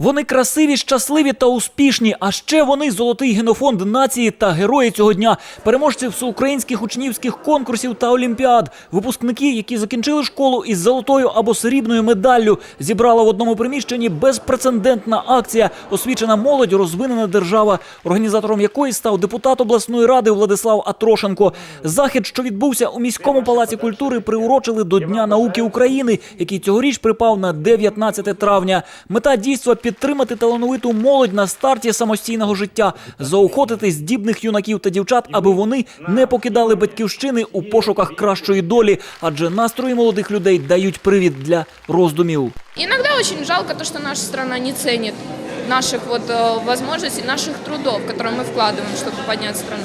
Вони красиві, щасливі та успішні. А ще вони золотий генофонд нації та герої цього дня, переможці всеукраїнських учнівських конкурсів та олімпіад, випускники, які закінчили школу із золотою або срібною медаллю, зібрала в одному приміщенні безпрецедентна акція Освічена молодь, розвинена держава, організатором якої став депутат обласної ради Владислав Атрошенко. Захід, що відбувся у міському палаці культури, приурочили до Дня науки України, який цьогоріч припав на 19 травня. Мета дійства підтримати талановиту молодь на старті самостійного життя, заохотити здібних юнаків та дівчат, аби вони не покидали батьківщини у пошуках кращої долі, адже настрої молодих людей дають привід для роздумів. Иногда очень жалко то, что наша страна не ценит наших вот э, возможностей, наших трудов, которые мы вкладываем, чтобы поднять страну.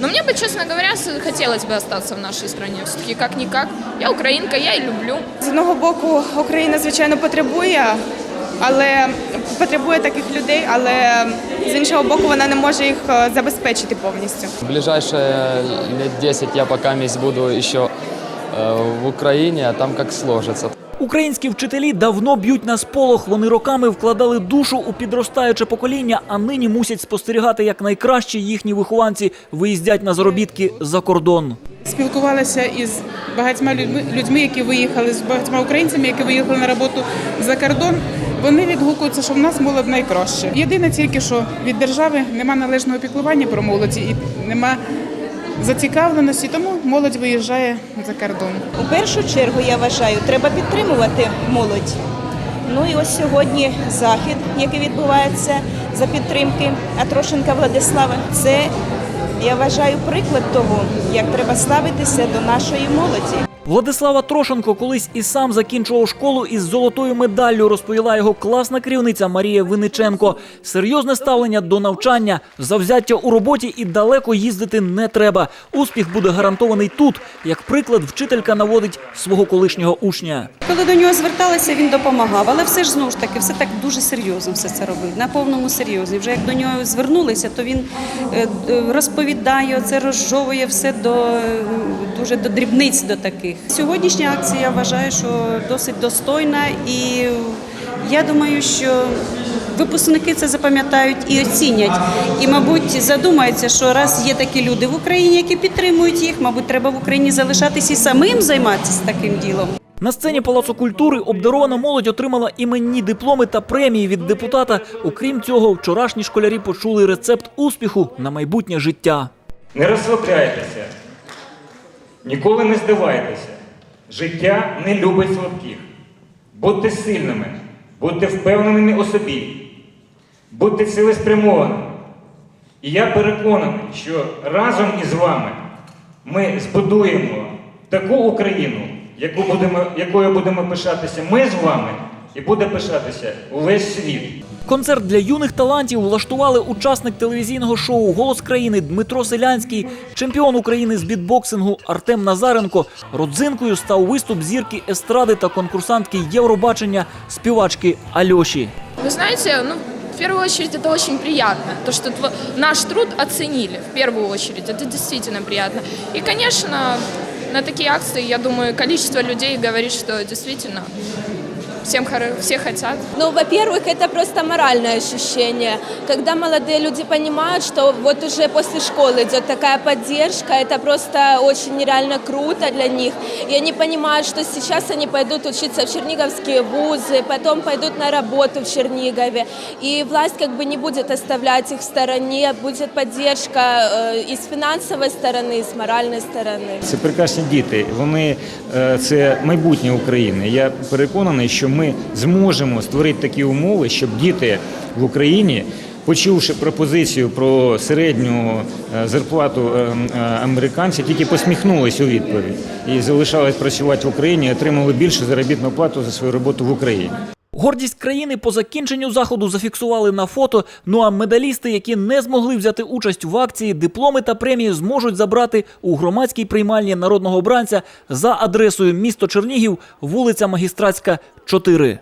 Но мне бы, честно говоря, с- хотелось бы остаться в нашей стране. Все-таки как-никак. Я украинка, я и люблю. З одного боку, Україна звичайно потребує, але потребує таких людей, але з іншого боку, вона не може їх е, забезпечити повністю. В ближайшие лет 10 я пока месть буду еще э, в Украине, а там как сложится. Українські вчителі давно б'ють на сполох. Вони роками вкладали душу у підростаюче покоління, а нині мусять спостерігати, як найкращі їхні вихованці виїздять на заробітки за кордон. спілкувалася із багатьма людьми, людьми, які виїхали з багатьма українцями, які виїхали на роботу за кордон. Вони відгукуються, що в нас молодь найкраще. Єдине тільки, що від держави нема належного піклування про молоді і нема зацікавленості, тому молодь виїжджає за кордон. У першу чергу я вважаю, треба підтримувати молодь. Ну і ось сьогодні захід, який відбувається за підтримки Атрошенка Владислава, це я вважаю приклад того, як треба ставитися до нашої молоді. Владислава Трошенко колись і сам закінчував школу із золотою медаллю, розповіла його класна керівниця Марія Виниченко. Серйозне ставлення до навчання, завзяття у роботі і далеко їздити не треба. Успіх буде гарантований тут. Як приклад, вчителька наводить свого колишнього учня. Коли до нього зверталися, він допомагав, але все ж знову ж таки, все так дуже серйозно все це робив, на повному серйозі. Вже як до нього звернулися, то він е, е, розповідає, це розжовує все до е, дуже до дрібниць до таких. Сьогоднішня акція я вважаю, що досить достойна, і я думаю, що випускники це запам'ятають і оцінять. І, мабуть, задумаються, що раз є такі люди в Україні, які підтримують їх, мабуть, треба в Україні залишатися і самим займатися таким ділом. На сцені Палацу культури обдарована молодь отримала іменні дипломи та премії від депутата. Окрім цього, вчорашні школярі почули рецепт успіху на майбутнє життя. Не розслабляйтеся, ніколи не здавайтеся. Життя не любить слабких. Будьте сильними, будьте впевненими у собі, будьте цілеспрямованими. І я переконаний, що разом із вами ми збудуємо таку Україну, яку будемо, якою будемо пишатися ми з вами, і буде пишатися увесь світ. Концерт для юних талантів влаштували учасник телевізійного шоу Голос країни Дмитро Селянський, чемпіон України з бітбоксингу Артем Назаренко. Родзинкою став виступ зірки естради та конкурсантки Євробачення співачки Альоші. Вы знаете, ну, в первую очередь это очень приятно, то, что тво- наш труд оценили, в первую очередь, это действительно приятно. И, конечно, на такие акции, я думаю, количество людей говорит, что действительно всем все хотят. Ну, во-первых, это просто моральное ощущение. Когда молодые люди понимают, что вот уже после школы идет такая поддержка, это просто очень нереально круто для них. И они понимают, что сейчас они пойдут учиться в черниговские вузы, потом пойдут на работу в Чернигове. И власть как бы не будет оставлять их в стороне, будет поддержка э, и с финансовой стороны, и с моральной стороны. Це прекрасні діти. Вони е, це майбутнє України. Я переконаний, що ми зможемо створити такі умови, щоб діти в Україні. Почувши пропозицію про середню е, зарплату е, американців, тільки посміхнулись у відповідь і залишались працювати в Україні, отримали більшу заробітну плату за свою роботу в Україні. Гордість країни по закінченню заходу зафіксували на фото. Ну а медалісти, які не змогли взяти участь в акції, дипломи та премії зможуть забрати у громадській приймальні народного бранця за адресою місто Чернігів, вулиця Магістратська, 4.